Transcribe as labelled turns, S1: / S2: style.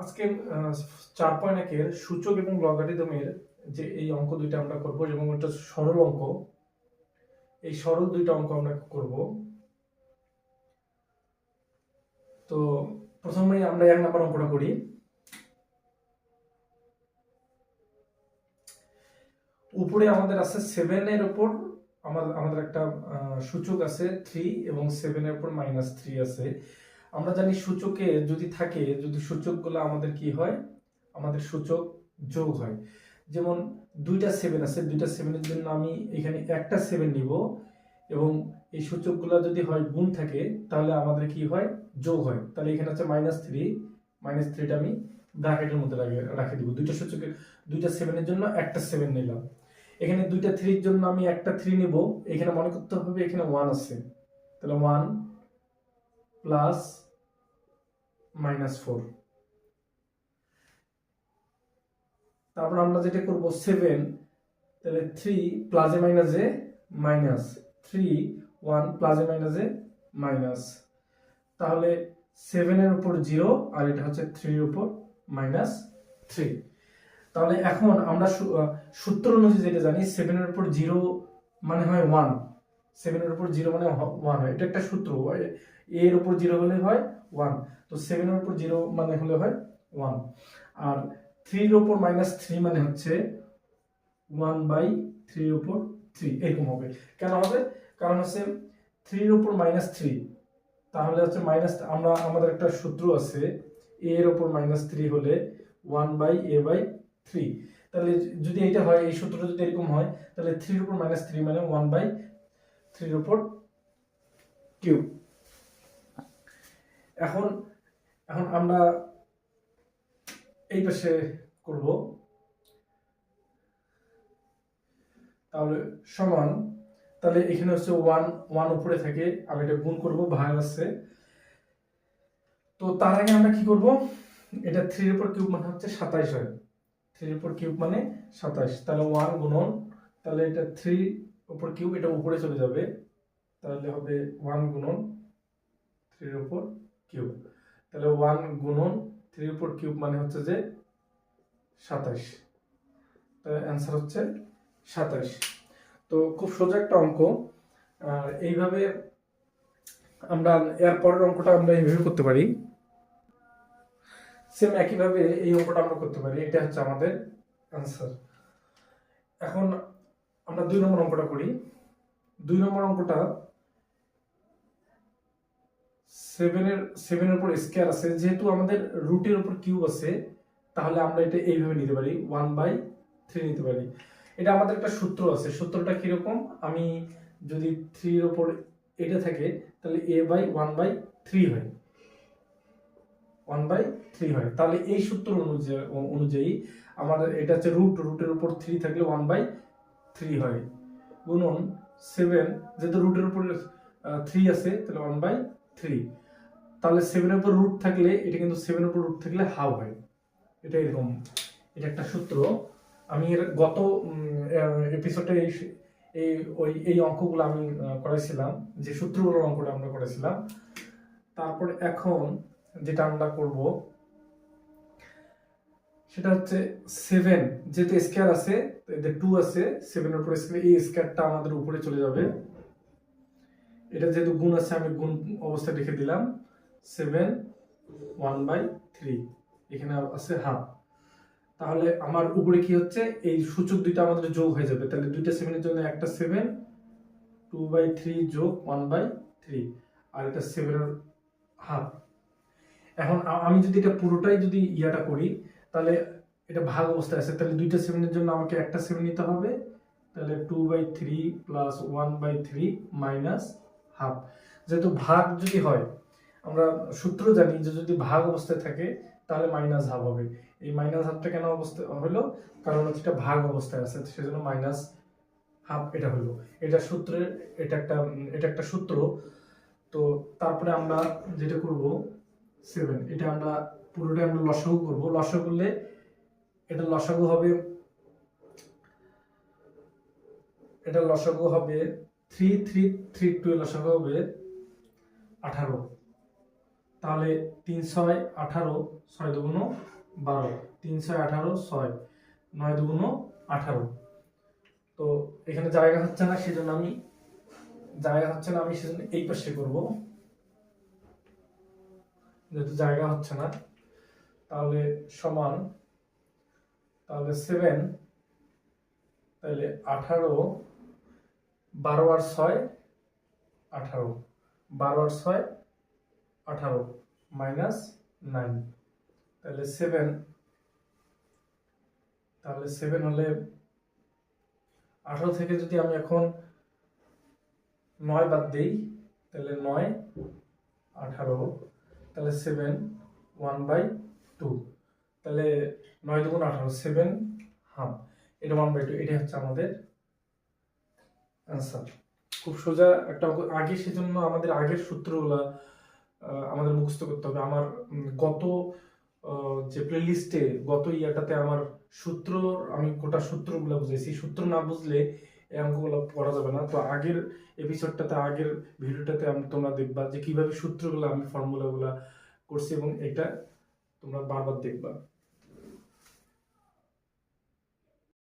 S1: আজকে চার পয়েন্ট একের সূচক এবং লগারিদমের যে এই অঙ্ক দুইটা আমরা করব সরল অঙ্ক, এই সরল দুইটা অঙ্ক আমরা করব। তো প্রথমে আমরা এক নম্বর অঙ্কটা করি। উপরে আমাদের আছে সেভেনের উপর আমাদের একটা সূচক আছে থ্রি এবং সেভেনের উপর মাইনাস থ্রি আছে। আমরা জানি সূচকে যদি থাকে, যদি সূচকগুলো আমাদের কি হয়? আমাদের সূচক যোগ হয়। যেমন দুইটা সেভেন আছে, দুইটা সেভেনের জন্য আমি এখানে একটা সেভেন নিব এবং এই সূচকগুলো যদি হয় গুণ থাকে, তাহলে আমাদের কি হয়? যোগ হয়। তাহলে এখানে হচ্ছে মাইনাস থ্রি মাইনাস থ্রিটা আমি ব্র্যাকেটের মধ্যে রাখে রাখে দিব। দুইটা সূচকের দুইটা সেভেনের জন্য একটা সেভেন নিলাম। এখানে দুইটা থ্রির জন্য আমি একটা থ্রি নিব। এখানে মনে করতে হবে এখানে ওয়ান আছে। তাহলে ওয়ান প্লাস মাইনাস ফোর তারপর আমরা যেটা করব সেভেন তাহলে থ্রি প্লাসে মাইনাসে মাইনাস থ্রি ওয়ান প্লাসে মাইনাসে মাইনাস তাহলে সেভেনের উপর জিরো আর এটা হচ্ছে থ্রির উপর মাইনাস থ্রি তাহলে এখন আমরা সূত্র অনুযায়ী যেটা জানি সেভেনের উপর জিরো মানে হয় ওয়ান সেভেনের উপর জিরো মানে ওয়ান হয়। এটা একটা সূত্র এ- এর উপর জিরো হলে হয় ওয়ান তো সেভেনের উপর জিরো মানে হলে হয় ওয়ান আর থ্রির উপর মাইনাস থ্রি মানে হচ্ছে ওয়ান বাই থ্রির উপর থ্রি এরকম হবে। কেন হবে? কারণ হচ্ছে থ্রির উপর মাইনাস থ্রি তাহলে হচ্ছে মাইনাস আমরা, আমাদের একটা সূত্র আছে। এ এর উপর মাইনাস থ্রি হলে one by A by three তাহলে যদি এটা হয়, এই সূত্রটা যদি এরকম হয়, তাহলে থ্রির উপর মাইনাস থ্রি মানে ওয়ান বাই থ্রির উপর কিউব এখন এখন আমরা এই পাশে করব। তাহলে সমান, তাহলে এখানে হচ্ছে ওয়ান ওয়ান উপরে থাকে, আমি এটা গুণ করব, ভাগ আছে। তো তার আগে আমরা কি করব? এটা থ্রির উপর কিউব মানে হচ্ছে সাতাইশ হয়। থ্রির উপর কিউব মানে সাতাইশ। তাহলে ওয়ান গুণন, তাহলে এটা থ্রি উপর কিউব, এটা উপরে চলে যাবে। তাহলে হবে ওয়ান গুণন থ্রির উপর কিউব। তাহলে ওয়ান গুণন থ্রির উপর কিউব মানে হচ্ছে যে সাতাশ। তাহলে অ্যান্সার হচ্ছে সাতাশ। তো খুব সোজা একটা অঙ্ক। আর এইভাবে আমরা এর পরের অঙ্কটা আমরা এইভাবে করতে পারি। সেম একইভাবে এই অঙ্কটা আমরা করতে পারি। এটা হচ্ছে আমাদের অ্যান্সার এখন আমরা দুই নম্বর অঙ্কটা করি। দুই নম্বর অঙ্কটা সেভেনের সেভেনের উপর স্কোয়ার আছে। যেহেতু আমাদের রুটের উপর কিউব আছে, তাহলে আমরা এটা এইভাবে নিতে পারি। ওয়ান বাই থ্রি নিতে পারি। এটা আমাদের একটা সূত্র আছে। সূত্রটা কীরকম? আমি যদি থ্রির ওপর এটা থাকে, তাহলে A by one by three হয়। ওয়ান বাই থ্রি হয়। তাহলে এই সূত্র অনুযায়ী অনুযায়ী আমাদের এটা হচ্ছে রুট রুটের উপর থ্রি থাকলে ওয়ান বাই থ্রি হয়। গুণন সেভেন যেহেতু রুটের উপর থ্রি আছে, তাহলে ওয়ান বাই থ্রি তাহলে সেভেনের উপর রুট থাকলে, এটা কিন্তু সেভেনের উপর রুট থাকলে হাফ হয়। এটা এরকম, এটা একটা সূত্র। আমি এর গত এপিসোডে এই এই, ওই, এই অঙ্কগুলো আমি করেছিলাম, যে সূত্রগুলোর অঙ্কটা আমরা করেছিলাম। তারপর এখন যেটা আমরা করব সেটা হচ্ছে সেভেন যেহেতু স্কোয়ার আছে এদের টু আছে সেভেনের উপরে এই স্কোয়ারটা আমাদের উপরে চলে যাবে। এটা যেহেতু গুণ আছে, আমি গুণ অবস্থায় রেখে দিলাম। সেভেন ওয়ান বাই থ্রি এখানে আছে হাফ তাহলে আমার উপরে কি হচ্ছে? এই সূচক দুইটা আমাদের যোগ হয়ে যাবে। তাহলে দুইটা সেভেনের জন্য একটা সেভেন টু বাই থ্রি যোগ ওয়ান বাই থ্রি আর এটা সেভেনের হাফ এখন আমি যদি এটা পুরোটাই যদি ইয়াটা করি তাহলে এটা ভাগ অবস্থায় আছে। তাহলে দুইটা সেভেনের জন্য আমাকে একটা সেভেন নিতে হবে। তাহলে two by three plus one by three minus half যেহেতু ভাগ যদি হয়, আমরা সূত্র জানি যে যদি ভাগ অবস্থায় থাকে, তাহলে মাইনাস হাফ হবে। এই মাইনাস হাফটা কেন অবস্থা, হলো? কারণ এটা ভাগ অবস্থায় আছে সেজন্য মাইনাস হাফ এটা হলো। এটা সূত্রের, এটা একটা এটা একটা সূত্র। তো তারপরে আমরা যেটা করব সেভেন। এটা আমরা পুরোটা আমরা লসাগু করব। লসাগু করলে এটা লসাগু হবে, এটা লসাগু হবে থ্রি থ্রি থ্রি টু লসাগু হবে আঠারো। তাহলে তিন, ছয়, আঠারো, ছয় দুগুণ বারো। তিন, ছয়, আঠারো, ছয়, নয় দুগুণ আঠারো। তো এখানে জায়গা হচ্ছে না, সেজন্য আমি জায়গা হচ্ছে না, আমি সেজন্য এই পাশে করব। যেহেতু জায়গা হচ্ছে না, তাহলে সমান, তাহলে সেভেন তাহলে আঠারো, বারো আর ছয়, আঠারো। বারো আর ছয়, আঠারো মাইনাস নাইন তাহলে সেভেন তাহলে সেভেন হলে আঠারো থেকে যদি আমি এখন নয় বাদ দিই, তাহলে নয়, আঠারো। তাহলে সেভেন ওয়ান বাই টু তাহলে নয় দুগুণ আঠারো সেভেন হাফ এটা ওয়ান বাই টু এটা হচ্ছে আমাদের অ্যান্সার খুব সোজা একটা আগে সেজন্য আমাদের আগের সূত্রগুলা আমাদের মুখস্থ করতে হবে। আমার গত যে প্লে লিস্টে গত ইয়াটাতে আমার সূত্র, আমি গোটা সূত্রগুলো বুঝেছি সূত্র না বুঝলে এই অঙ্কগুলো করা যাবে না। তো আগের এপিসোডটাতে আগের ভিডিওটাতে আমি তোমরা দেখবা যে কীভাবে সূত্রগুলো, আমি ফর্মুলাগুলা করছি এবং এটা তোমরা বারবার দেখবা।